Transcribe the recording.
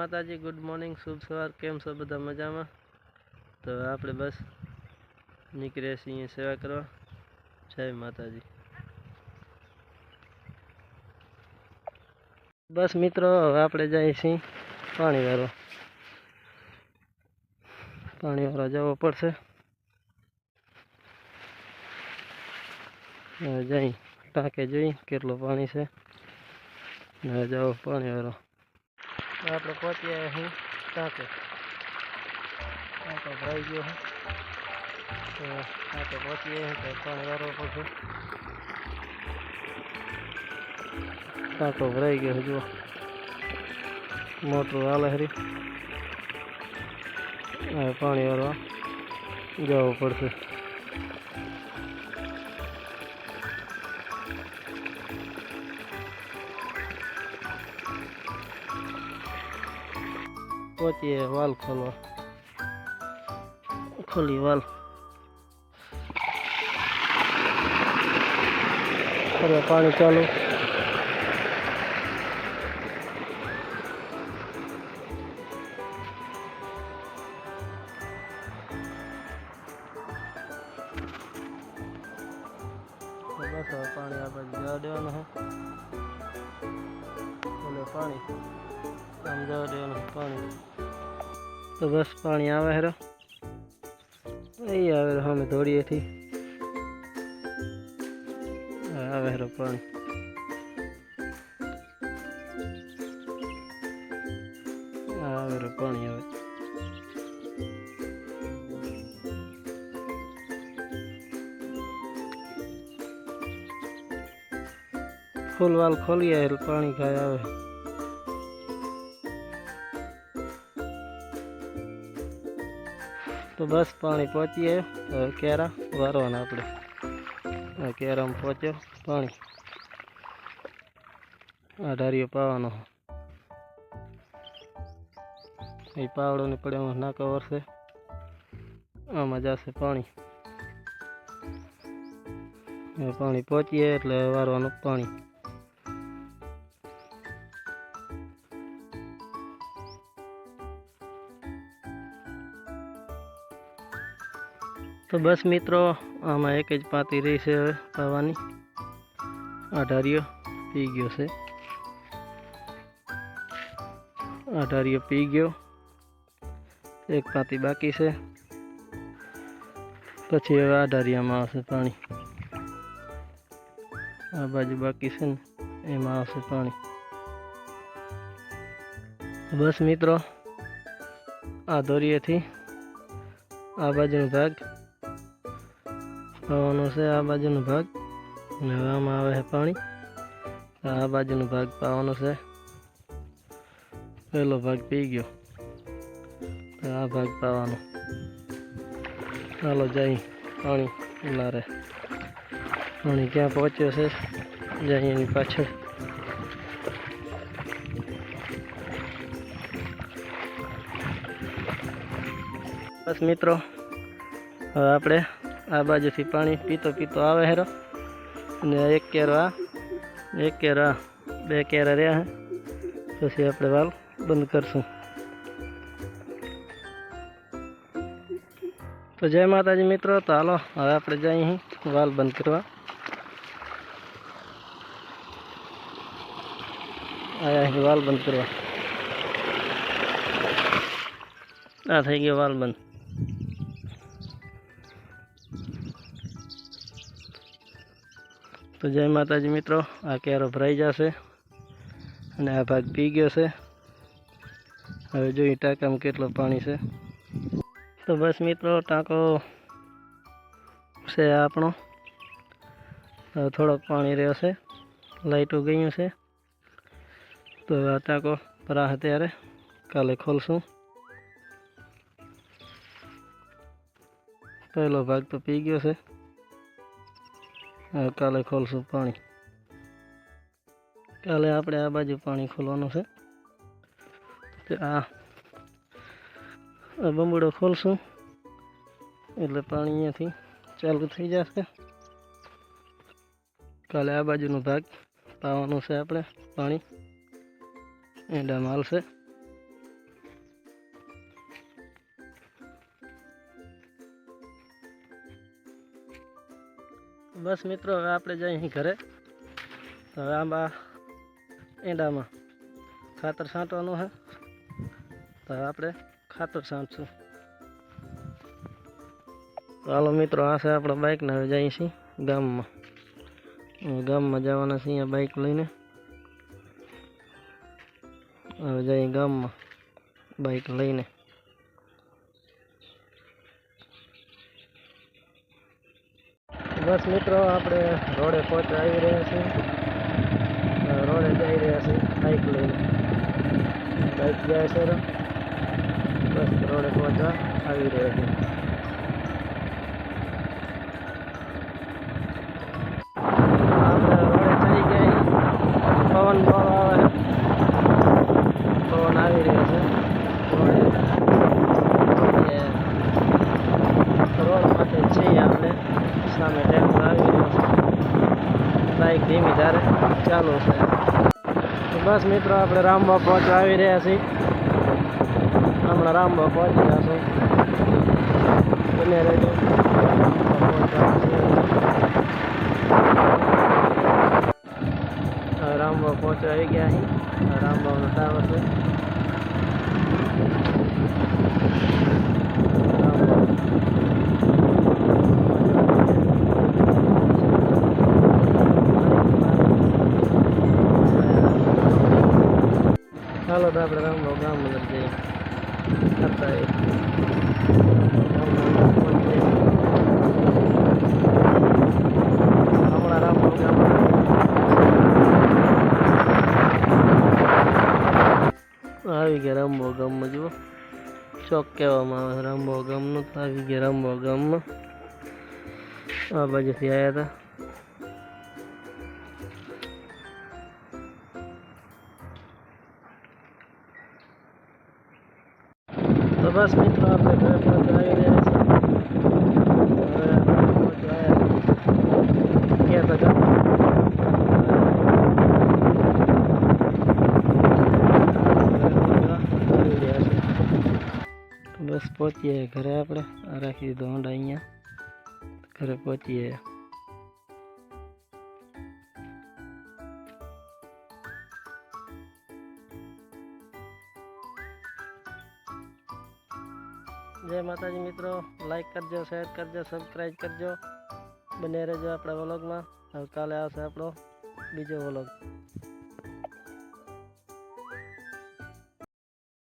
માતાજી, good morning, શુભ સવાર, કેમ છો બધા મજામાં? તો આપણે બસ નીકળ્યા છીએ સેવા કરવા. જય માતાજી. બસ મિત્રો, હવે આપણે જઈએ છીએ પાણી વાળવા. પાણી વાળવા જવો પડશે. જઈ, ટાંકે જોઈ કેટલું પાણી છે. જાઓ પાણી વાળો આપણે પહોંચી આવ્યા છીએ ટાંકે ટાંકો ભરાઈ ગયો હું. તો ટાંકે પહોંચી આવ્યા તો પાણી વાળવો પડશે ટાંકો ભરાઈ ગયો હજુ મોટરું હાલે હરી. પાણી વાળવા જવું પડશે. પહોંચીએ વાલ ખોલવા. ખોલી વાલ. હવે પાણી ચાલુ. બસ હવે પાણી આપણે જવા દેવાનું છે. પાણી. તો બસ પાણી આવે હેરો. અહીં આવે અમે દોડીએથી આવે હેરો પાણી. આવે રો પાણી આવે ફૂલવાલ ખોલીએ પાણી ખાય આવે. તો બસ પાણી પહોંચીએ. કેરા વારવાના આપણે. કેરામાં પહોંચ્યો, પાણી. આ ઢારીઓ પાવાનો. એ પાવડો ને પડે એમાં નાકો વરસે. આમાં જશે પાણી. પાણી પહોંચીએ એટલે વારવાનું પાણી. તો બસ મિત્રો, આમાં એક જ પાતી રહી છે હવે પાવાની અઢારીઓ પી ગયો છે. અઢારીઓ પી ગયો. એક પાતી બાકી છે. પછી હવે અઢારિયામાં આવશે પાણી. આ બાજુ બાકી છે ને, એમાં આવશે પાણી. બસ મિત્રો, આ દોરીએથી આ બાજુનો ભાગ પાવાનો છે આ બાજુનો ભાગ. અને આવે છે પાણી. આ બાજુનો ભાગ પાવાનો છે. પહેલો ભાગ પી ગયો. તો આ ભાગ પાવાનો. ચાલો જઈ પાણી લારે પાણી ક્યાં પહોંચ્યો છે? જઈ એની પાછળ. બસ મિત્રો, હવે આપણે આ બાજુથી પાણી પીતો પીતો આવે હેરો. અને એક કેરો આ, એક કેરો આ, બે કેરા રહ્યા હે. પછી આપણે વાલ બંધ કરશું. તો જય માતાજી મિત્રો, તો હાલો, હવે આપણે જઈએ વાલ બંધ કરવા. વાલ બંધ કરવા. આ થઈ ગયો વાલ બંધ. તો જય માતાજી મિત્રો, આ કેરો ભરાઈ જશે અને આ ભાગ પી ગયો છે. હવે જોઈએ ટાંકામાં કેટલું પાણી છે. તો બસ મિત્રો, ટાંકો છે આપણો. હવે થોડોક પાણી રહ્યો છે. લાઈટો ગયું છે. તો હવે આ ટાંકો ભરાશે ત્યારે. કાલે ખોલશું. પહેલો ભાગ તો પી ગયો છે. કાલે ખોલશું પાણી. કાલે આપણે આ બાજુ પાણી ખોલવાનું છે. આ બંબડો ખોલશું. એટલે પાણી અહીંયાથી ચાલુ થઈ જશે. કાલે આ બાજુનો ભાગ પાવાનું છે આપણે, પાણી. એંડામાં હાલશે. બસ મિત્રો, હવે આપણે જઈએ અહીં ઘરે. હવે આંબા એંડામાં ખાતર છાંટવાનું છે. તો હવે આપણે ખાતર છાંટશું. ચાલો મિત્રો, આ છે આપણા બાઇકને હવે જઈએ છીએ ગામમાં. ગામમાં જવાના છીએ બાઇક લઈને. હવે જઈએ ગામમાં બાઇક લઈને. બસ મિત્રો, આપણે રોડે પહોંચવા આવી રહ્યા છીએ. રોડે જઈ રહ્યા છીએ બાઇક લઈને. બાઇક જાય છે બસ રોડે પહોંચવા આવી રહ્યા છીએ આપણે રોડે ચડી ગયા પવન બહુ આવે પવન આવી રહ્યો છે રોડે એ રોડ માટે છીએ આપણે સામે ટેમ્પો આવી રહ્યો છે બાઇક ધીમી ધારે ચાલુ છે. બસ મિત્રો, આપણે રામબા પહોંચવા આવી રહ્યા છીએ. હમણાં રામબા પહોંચી જશું બને રહેજો. રામબા પહોંચવા આવી ગયા અહીં રામબાનો ટાવર છે રામબા ચાલો તો આપણે અંદર જઈએ કરતા હમણાં રામબાવ ગામ આવી ગયા રામબાવ ગામમાં જુઓ ચોક કહેવામાં આવે છે રામબાવ ગામનું આવી ગયા રામબાવ ગામમાં આ બાજુથી આવ્યા હતા તો બસ મિત્રો આપણે ઘરે પહોંચવા આવી રહ્યા છીએ હવે ગયા તો ગામ આવી રહ્યા છે બસ પહોંચીએ ઘરે આપણે રાખી દીધો હોન્ડા અહીંયા ઘરે પહોંચીએ જય માતાજી મિત્રો. લાઈક કરજો શેર કરજો સબસ્ક્રાઈબ કરજો. બને રહેજો આપણા વ્લોગમાં હવે કાલે આવશે આપણો બીજો વ્લોગ